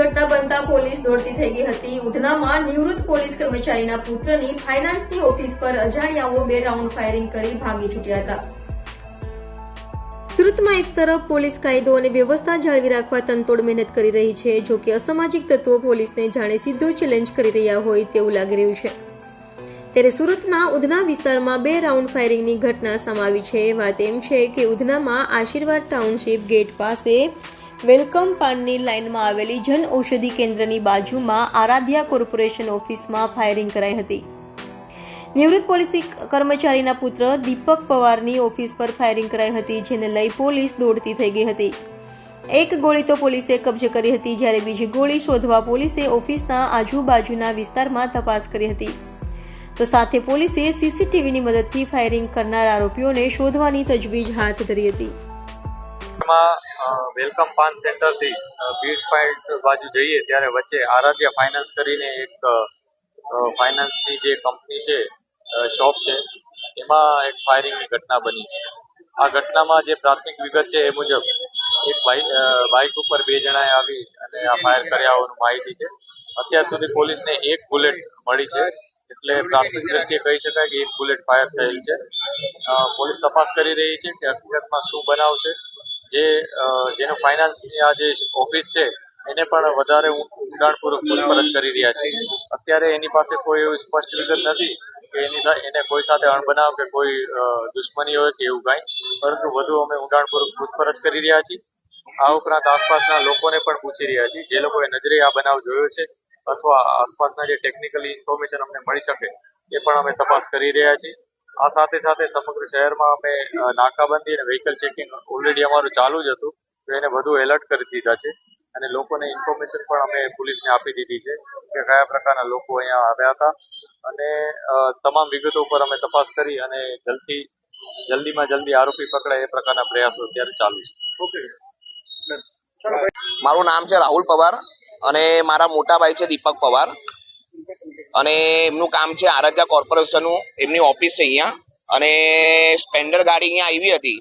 ઘટના બનતા પોલીસ દોડતી થઈ ગઈ હતી. ઉધનામાં નિવૃત્ત પોલીસ કર્મચારીના પુત્રની ફાઇનાન્સની ઓફિસ પર અજાણ્યાઓ બે રાઉન્ડ ફાયરિંગ કરી ભાગી છૂટ્યા હતા. સુરતમાં એક તરફ પોલીસ કાયદો અને વ્યવસ્થા જાળવી રાખવા તનતોડ મહેનત કરી રહી છે, જો કે અસામાજિક તત્વો પોલીસને જાણે સીધો ચેલેન્જ કરી રહ્યા હોય તેવું લાગી રહ્યું છે. ત્યારે સુરતના ઉધના વિસ્તારમાં બે રાઉન્ડ ફાયરિંગની ઘટના સમાવી છે. વાત એમ છે કે ઉધનામાં આશીર્વાદ ટાઉનશીપ ગેટ પાસે વેલકમ પાનની લાઇનમાં આવેલી જન ઔષધિ કેન્દ્રની બાજુમાં આરાધ્યા કોર્પોરેશન ઓફિસમાં ફાયરિંગ કરાઈ હતી. નિવૃત્ત પોલીસ કર્મચારીના પુત્ર દીપક પવારની ઓફિસ પર ફાયરિંગ કરાઈ હતી, જેને લઈ પોલીસ દોડતી થઈ ગઈ હતી. એક ગોળી તો પોલીસે કબજે કરી હતી, જ્યારે બીજી ગોળી શોધવા પોલીસે ઓફિસના આજુબાજુના વિસ્તારમાં તપાસ કરી હતી. તો સાથે પોલીસે સીસીટીવીની મદદથી ફાયરિંગ કરનાર આરોપીઓને શોધવાની તજવીજ હાથ ધરી હતી. વેલકમ પાન સેન્ટરથી બીચ પોઈન્ટ બાજુ જઈએ ત્યારે વચ્ચે આરાધ્યા ફાઇનાન્સ કરીને એક ફાઇનાન્સની જે કંપની છે શોપ છે, એમાં એક ફાયરિંગની ઘટના બની છે. આ ઘટનામાં જે પ્રાથમિક વિગત છે એ મુજબ, એક બાઇક ઉપર બે જણાએ આવી અને આ ફાયર કર્યા હોવાનું માહિતી છે. અત્યાર સુધી પોલીસને એક બુલેટ મળી છે. એટલે પ્રાથમિક દ્રષ્ટિએ કહી શકાય કે એક બુલેટ ફાયર થયેલ છે. પોલીસ તપાસ કરી રહી છે કે હકીકતમાં શું બનાવ છે. જે જેનો ફાઇનાન્સની આ જે ઓફિસ છે, એને પણ વધારે ઊંડાણપૂર્વક પૂછપરછ કરી રહ્યા છે. અત્યારે એની પાસે કોઈ એવી સ્પષ્ટ વિગત નથી કે એની સાથે એને કોઈ સાથે અણબનાવ કે કોઈ દુશ્મની હોય કે એવું કાંઈ. પરંતુ વધુ અમે ઊંડાણપૂર્વક પૂછપરછ કરી રહ્યા છીએ. આ ઉપરાંત આસપાસના લોકોને પણ પૂછી રહ્યા છીએ. જે લોકોએ નજરે આ બનાવ જોયો છે અથવા આસપાસના જે ટેકનિકલી ઇન્ફોર્મેશન અમને મળી શકે, એ પણ અમે તપાસ કરી રહ્યા છીએ. આ સાથે સાથે સમગ્ર શહેરમાં અમે નાકાબંધી અને વ્હીકલ ચેકિંગ ઓલરેડી અમારું ચાલુ જ હતું, તો એને વધુ એલર્ટ કરી દીધા છે. અને લોકોને ઇન્ફોર્મેશન પણ અમે પોલીસને આપી દીધી છે કે કયા પ્રકારના લોકો અહીંયા આવ્યા હતા. અને તમામ વિગતો ઉપર અમે તપાસ કરી અને જલ્દી, જલ્દીમાં જલ્દી આરોપી પકડાય એ પ્રકારના પ્રયાસો અત્યારે ચાલુ છે. મારું નામ છે રાહુલ પવાર. અને મારા મોટા ભાઈ છે દીપક પવાર. અને એમનું કામ છે આરાધ્યા કોર્પોરેશનનું, એમની ઓફિસ છે અહીંયા. અને સ્પેન્ડર ગાડી અહીંયા આવી હતી.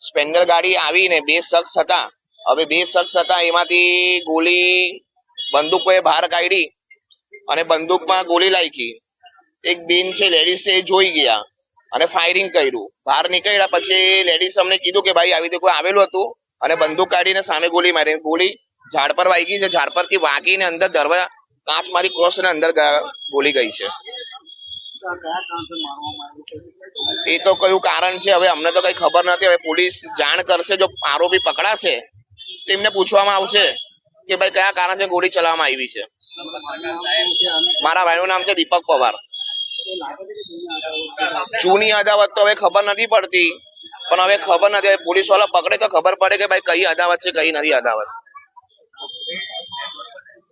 સ્પેન્ડર ગાડી આવીને બે શખ્સ હતા. હવે બે શખ્સ હતા, એમાંથી ગોળી, બંદૂકોએ બહાર કાઢી અને બંદૂકમાં ગોળી લાગી એક બેન છે, લેડીઝ છે, એ જોઈ ગયા અને ફાયરિંગ કર્યું. બહાર નીકળ્યા પછી લેડીઝ અમને કીધું કે, ભાઈ, આવી રીતે કોઈ આવેલું હતું? અને બંદૂક કાઢીને સામે ગોળી મારી ગોળી ઝાડ પર વાગી છે, ઝાડ પરથી વાગીને અંદર દરવાજા, કાચ મારી ક્રોસ ને અંદર બોલી ગઈ છે. એ તો કયું કારણ છે? હવે અમને તો કઈ ખબર નથી. હવે પોલીસ જાણ કરશે, જો આરોપી પકડાશે, તો એમને પૂછવામાં આવશે કે ભાઈ કયા કારણથી ગોળી ચલાવવામાં આવી છે. મારા ભાઈનું નામ છે દીપક પવાર. જૂની અદાવત તો હવે ખબર નથી પડતી. પણ હવે ખબર નથી. પોલીસવાળા પકડે તો ખબર પડે કે ભાઈ કઈ અદાવત છે, કઈ નથી અદાવત.